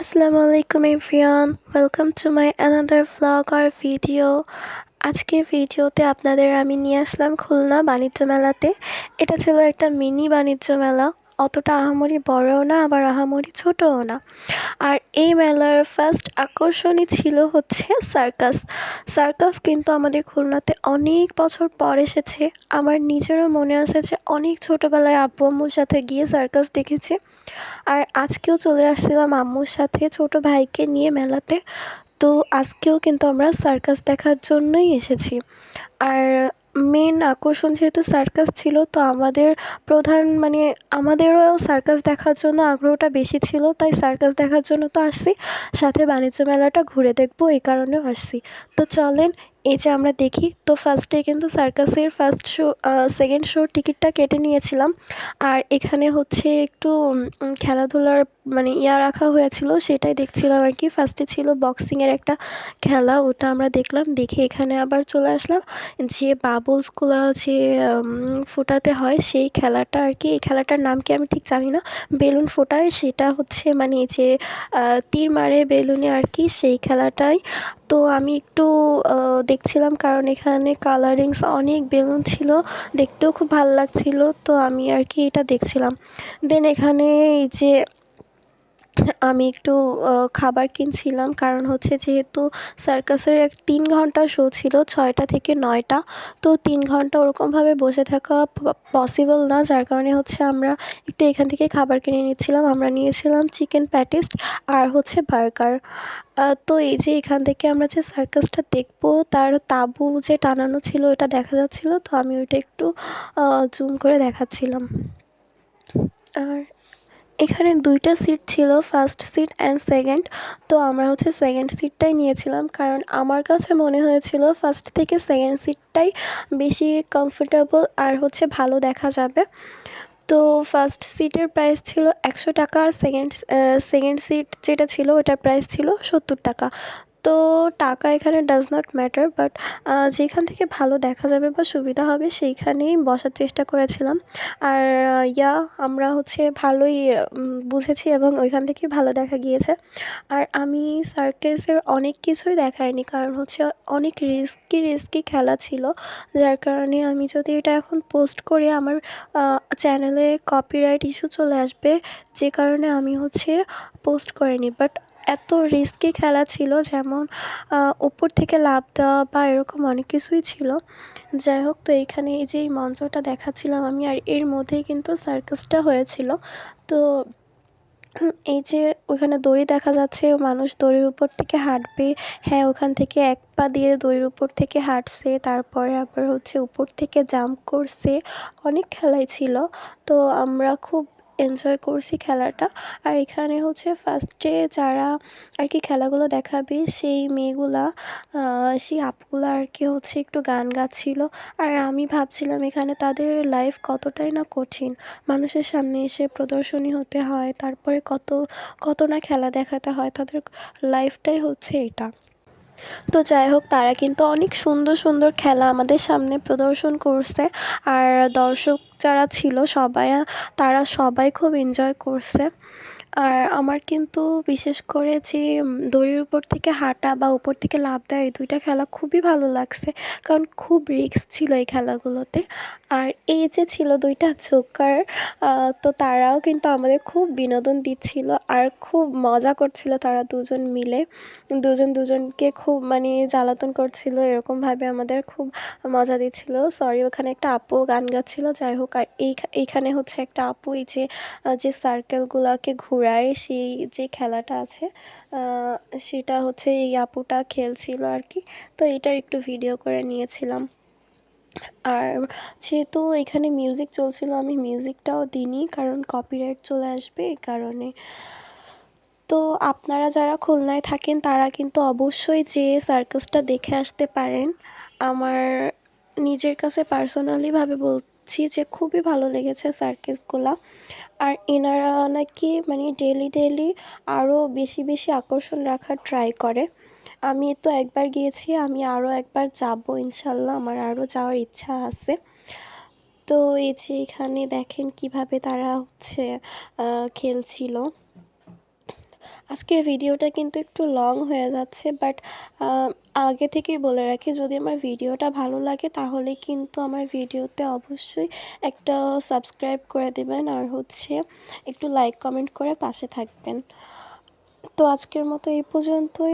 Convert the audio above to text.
আসসালামু আলাইকুম everyone welcome to my another vlog R video আজকের ভিডিওতে আপনাদের আমি নিয়ে আসলাম খুলনা বাণিজ্য মেলাতে। এটা ছিল একটা মিনি বাণিজ্য মেলা। অতটা আহামরি বড়ও না, আবার আহামরি ছোটও না। আর এই মেলার ফার্স্ট আকর্ষণই ছিল হচ্ছে সার্কাস সার্কাস কিন্তু আমাদের খুলনাতে অনেক বছর পর এসেছে। আমার নিজেরও মনে আছে যে অনেক ছোটোবেলায় আব্বু আম্মুর সাথে গিয়ে সার্কাস দেখেছি। আর আজকেও চলে আসছিলাম আম্মুর সাথে ছোটো ভাইকে নিয়ে মেলাতে। তো আজকেও কিন্তু আমরা সার্কাস দেখার জন্যই এসেছি। আর মেন আকর্ষণ যেহেতু সার্কাস ছিল, তো আমাদের প্রধান মানে আমাদেরও সার্কাস দেখার জন্য আগ্রহটা বেশি ছিল, তাই সার্কাস দেখার জন্য তো আসছি। সাথে বাণিজ্য মেলাটা ঘুরে দেখব, এই কারণেও আসছি। তো চলেন এই যে আমরা দেখি, তো ফার্স্টে কিন্তু সার্কাসের ফার্স্ট শো সেকেন্ড শোর টিকিটটা কেটে নিয়েছিলাম। আর এখানে হচ্ছে একটু খেলাধুলার মানে ইয়া রাখা হয়েছিল, সেটাই দেখছিলাম আর কি। ফার্স্টে ছিল বক্সিংয়ের একটা খেলা, ওটা আমরা দেখলাম, দেখে এখানে আবার চলে আসলাম। যে বাবলসগুলো যে ফোটাতে হয়, সেই খেলাটা আর কি, এই খেলাটার নাম কি আমি ঠিক জানি না। বেলুন ফোটায়, সেটা হচ্ছে মানে যে তীর মারে বেলুনে আর কি, সেই খেলাটাই। তো আমি একটু দেখছিলাম কারণ এখানে কালারিংস অনেক বেলুন ছিল, দেখতেও খুব ভালো লাগছিল, তো আমি আর কি এটা দেখছিলাম। দেন এখানে এই যে আমি একটু খাবার কিনছিলাম। কারণ হচ্ছে যেহেতু সার্কাসের এক তিন ঘণ্টা শো ছিল, ছয়টা থেকে নয়টা। তো তিন ঘণ্টা ওরকমভাবে বসে থাকা পসিবল না। যার কারণে হচ্ছে আমরা একটু এখান থেকে খাবার কিনে নিচ্ছিলাম। আমরা নিয়েছিলাম চিকেন প্যাটিস আর হচ্ছে বার্গার তো এই যে এখান থেকে আমরা যে সার্কাসটা দেখব, তার তাঁবু যে টানানো ছিল, ওটা দেখা যাচ্ছিল। তো আমি ওইটা একটু জুম করে দেখাচ্ছিলাম। আর এখানে দুইটা সিট ছিল ফার্স্ট সিট অ্যান্ড সেকেন্ড তো আমরা হচ্ছে সেকেন্ড সিটটাই নিয়েছিলাম, কারণ আমার কাছে মনে হয়েছিল ফার্স্ট থেকে সেকেন্ড সিটটাই বেশি কমফোর্টেবল আর হচ্ছে ভালো দেখা যাবে। তো ফার্স্ট সিটের প্রাইস ছিল একশো টাকা আর সেকেন্ড সেকেন্ড সিট যেটা ছিল, ওটার প্রাইস ছিল সত্তর টাকা। তো টাকা এখানে ডাজ নট ম্যাটার বাট যেখান থেকে ভালো দেখা যাবে বা সুবিধা হবে সেইখানেই বসার চেষ্টা করেছিলাম। আর ইয়া, আমরা হচ্ছে ভালোই বুঝেছি এবং ওইখান থেকে ভালো দেখা গিয়েছে। আর আমি সার্কেসের অনেক কিছুই দেখাইনি, কারণ হচ্ছে অনেক রিস্কি রিস্কি খেলা ছিল। যার কারণে আমি যদি এটা এখন পোস্ট করি, আমার চ্যানেলে কপিরাইট ইস্যু চলে আসবে, যে কারণে আমি হচ্ছে পোস্ট করিনি। বাট এত রিস্কি খেলা ছিল, যেমন উপর থেকে লাফ দেওয়া বা এরকম অনেক কিছুই ছিল। যাই হোক, তো এইখানে এই যে এই মঞ্চটা দেখাচ্ছিলাম আমি, আর এর মধ্যেই কিন্তু সার্কাসটা হয়েছিল। তো, এই যে ওখানে দড়ি দেখা যাচ্ছে, মানুষ দড়ির উপর থেকে হাঁটবে। হ্যাঁ ওখান থেকে এক পা দিয়ে দড়ির উপর থেকে হাঁটছে, তারপরে আবার হচ্ছে উপর থেকে জাম্প করছে। অনেক খেলাই ছিল। তো আমরা খুব এনজয় করছি খেলাটা। আর এখানে হচ্ছে ফার্স্টে যারা আর কি খেলাগুলো দেখাবে, সেই মেয়েগুলা সেই আপুগুলো আর কি হচ্ছে একটু গান গাচ্ছিল। আর আমি ভাবছিলাম এখানে তাদের লাইফ কতটাই না কঠিন। মানুষের সামনে এসে প্রদর্শনী হতে হয়, তারপরে কত কত না খেলা দেখাতে হয়, তাদের লাইফটাই হচ্ছে এটা। তো যাই হোক, তারা কিন্তু অনেক সুন্দর সুন্দর খেলা আমাদের সামনে প্রদর্শন করছে। আর দর্শক যারা ছিল সবাই, তারা সবাই খুব এনজয় করছে। আর আমার কিন্তু বিশেষ করে যে দড়ির উপর থেকে হাঁটা বা উপর থেকে লাফ দেওয়া এই দুইটা খেলা খুবই ভালো লাগছে। কারণ খুব রিস্ক ছিল এই খেলাগুলোতে। আর এই যে ছিল দুইটা জোকার তো তারাও কিন্তু আমাদের খুব বিনোদন দিচ্ছিল আর খুব মজা করছিল তারা দুজন মিলে। দুজন দুজনকে খুব মানে জ্বালাতন করছিল, এরকমভাবে আমাদের খুব মজা দিচ্ছিল। সরি ওখানে একটা আপু গান গাচ্ছিল। যাই হোক, আর এই, এইখানে হচ্ছে একটা আপু, এই যে যে সার্কেলগুলোকে ঘুরায় সেই যে খেলাটা আছে সেটা হচ্ছে এই আপুটা খেলছিল আর কি। তো এটা একটু ভিডিও করে নিয়েছিলাম। আর যেহেতু এখানে মিউজিক চলছিল, আমি মিউজিকটাও দিইনি কারণ কপিরাইট চলে আসবে এই কারণে। তো আপনারা যারা খুলনায় থাকেন, তারা কিন্তু অবশ্যই যে সার্কাসটা দেখে আসতে পারেন। আমার নিজের কাছে পার্সোনালিভাবে বলছি যে খুবই ভালো লেগেছে সার্কাসগুলা। আর এনারা নাকি মানে ডেলি ডেলি আরও বেশি বেশি আকর্ষণ রাখার ট্রাই করে। আমি তো একবার গিয়েছি, আমি আরও একবার যাব ইনশাল্লাহ, আমার আরও যাওয়ার ইচ্ছা আছে। তো এই যে এখানে দেখেন কীভাবে তারা হচ্ছে খেলছিল। আজকের ভিডিওটা কিন্তু একটু লং হয়ে যাচ্ছে বাট আগে থেকেই বলে রাখি, যদি আমার ভিডিওটা ভালো লাগে তাহলে কিন্তু আমার ভিডিওতে অবশ্যই একটা সাবস্ক্রাইব করে দেবেন। আর হচ্ছে একটু লাইক কমেন্ট করে পাশে থাকবেন। তো আজকের মতো এই পর্যন্তই।